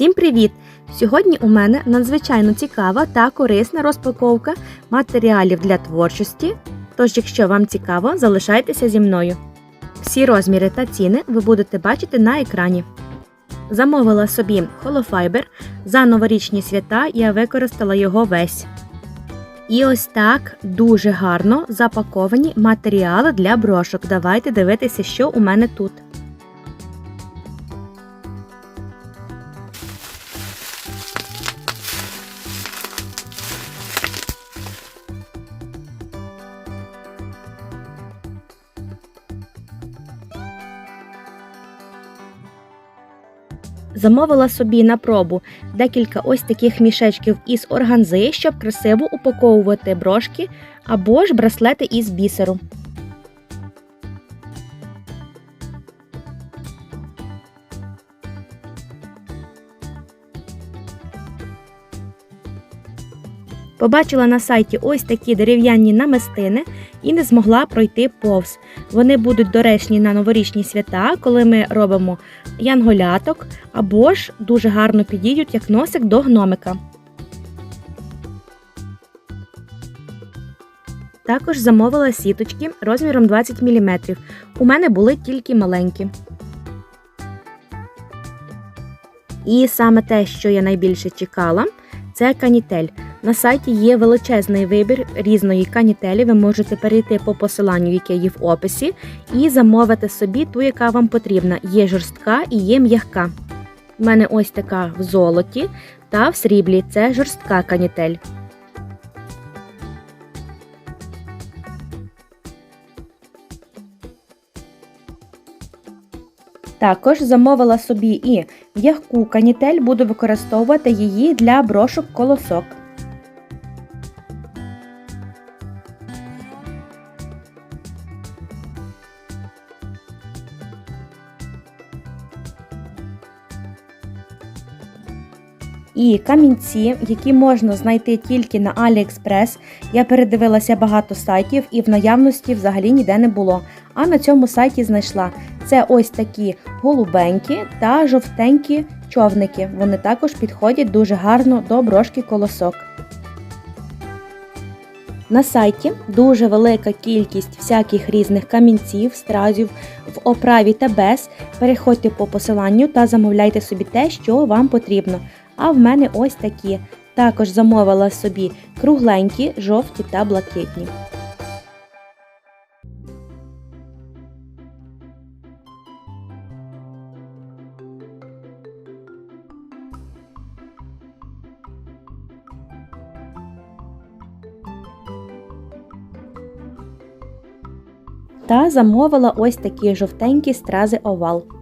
Всім привіт! Сьогодні у мене надзвичайно цікава та корисна розпаковка матеріалів для творчості. Тож, якщо вам цікаво, залишайтеся зі мною. Всі розміри та ціни ви будете бачити на екрані. Замовила собі холофайбер. За новорічні свята я використала його весь. І ось так дуже гарно запаковані матеріали для брошок. Давайте дивитися, що у мене тут. Замовила собі на пробу декілька ось таких мішечків із органзи, щоб красиво упаковувати брошки або ж браслети із бісеру. Побачила на сайті ось такі дерев'яні намистини і не змогла пройти повз. Вони будуть доречні на новорічні свята, коли ми робимо янголяток, або ж дуже гарно підійдуть як носик до гномика. Також замовила сіточки розміром 20 мм. У мене були тільки маленькі. І саме те, що я найбільше чекала, це канітель. На сайті є величезний вибір різної канітелі. Ви можете перейти по посиланню, яке є в описі, і замовити собі ту, яка вам потрібна. Є жорстка і є м'яка. У мене ось така в золоті та в сріблі це жорстка канітель. Також замовила собі і м'яку канітель, буду використовувати її для брошок колосок. І камінці, які можна знайти тільки на AliExpress. Я передивилася багато сайтів і в наявності взагалі ніде не було. А на цьому сайті знайшла це ось такі голубенькі та жовтенькі човники. Вони також підходять дуже гарно до брошки колосок. На сайті дуже велика кількість всяких різних камінців, стразів в оправі та без. Переходьте по посиланню та замовляйте собі те, що вам потрібно. А в мене ось такі. Також замовила собі кругленькі, жовті та блакитні. Та замовила ось такі жовтенькі стрази овал.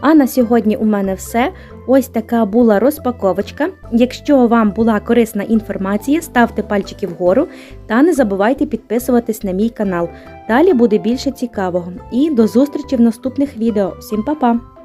А на сьогодні у мене все. Ось така була розпаковочка. Якщо вам була корисна інформація, ставте пальчики вгору та не забувайте підписуватись на мій канал. Далі буде більше цікавого. І до зустрічі в наступних відео. Всім па-па!